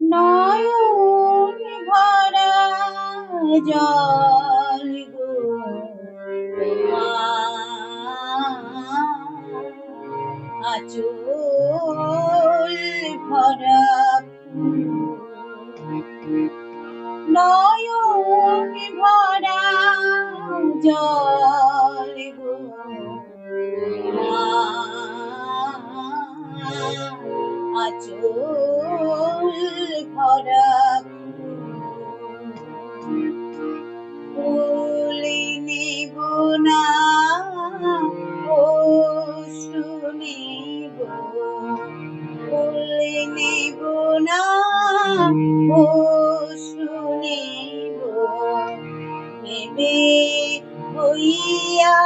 নয়ন ভরা জল গো আচল ভরা নয়ন ভরা জল আচল ভরা ফুল নিব না ও শুনিব ফুল নিব না ও শুনিব ভেবে হইয়া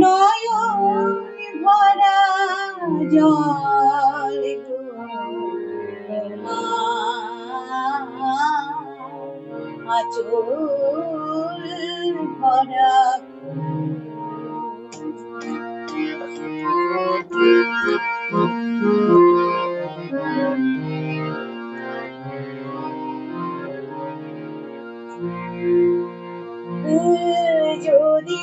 নয়ন ভরা জল আচল ভরা যদি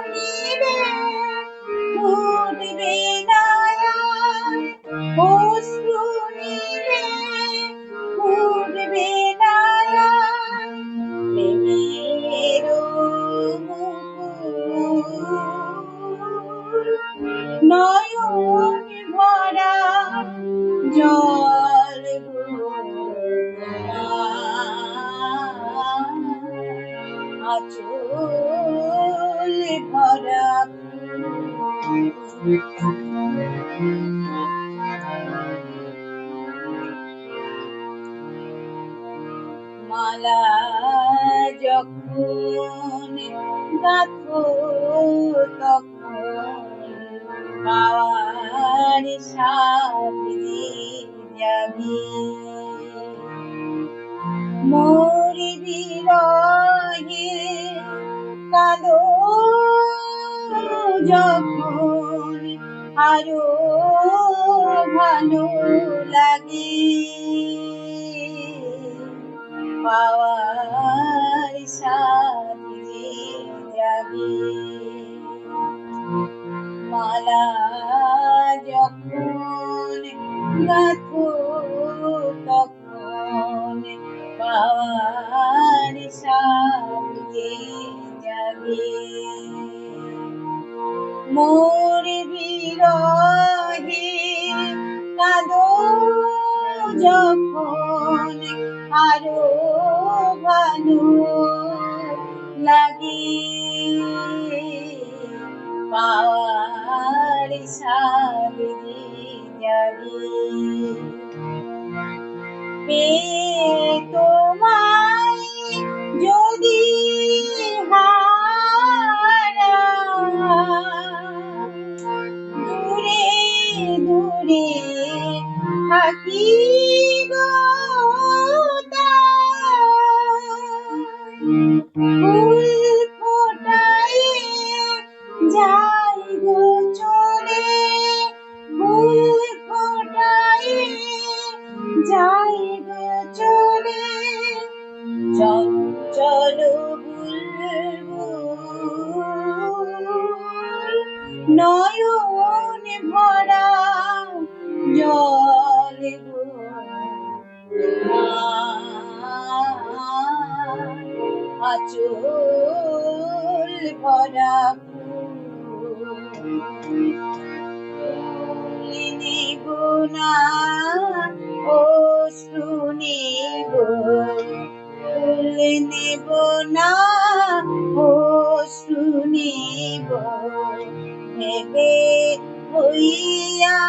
জল আচল ভরা মালা যখন গাথো তখন পাওয়ার সাথে যাবি মোরি বিরহে কালো যখন আরও ভালো লাগে। পাওয়ার সাথে যাবি মালা যখন গাথো বিরহে কাঁদো যখন আরও ভালো লাগে। পাওয়ার সাথে যাবে। পেয়ে তোমায় যদি থাকি গো। আচল ভরা নিব না ও শুনিব নেব না ও শুনিব ভেবে হইয়া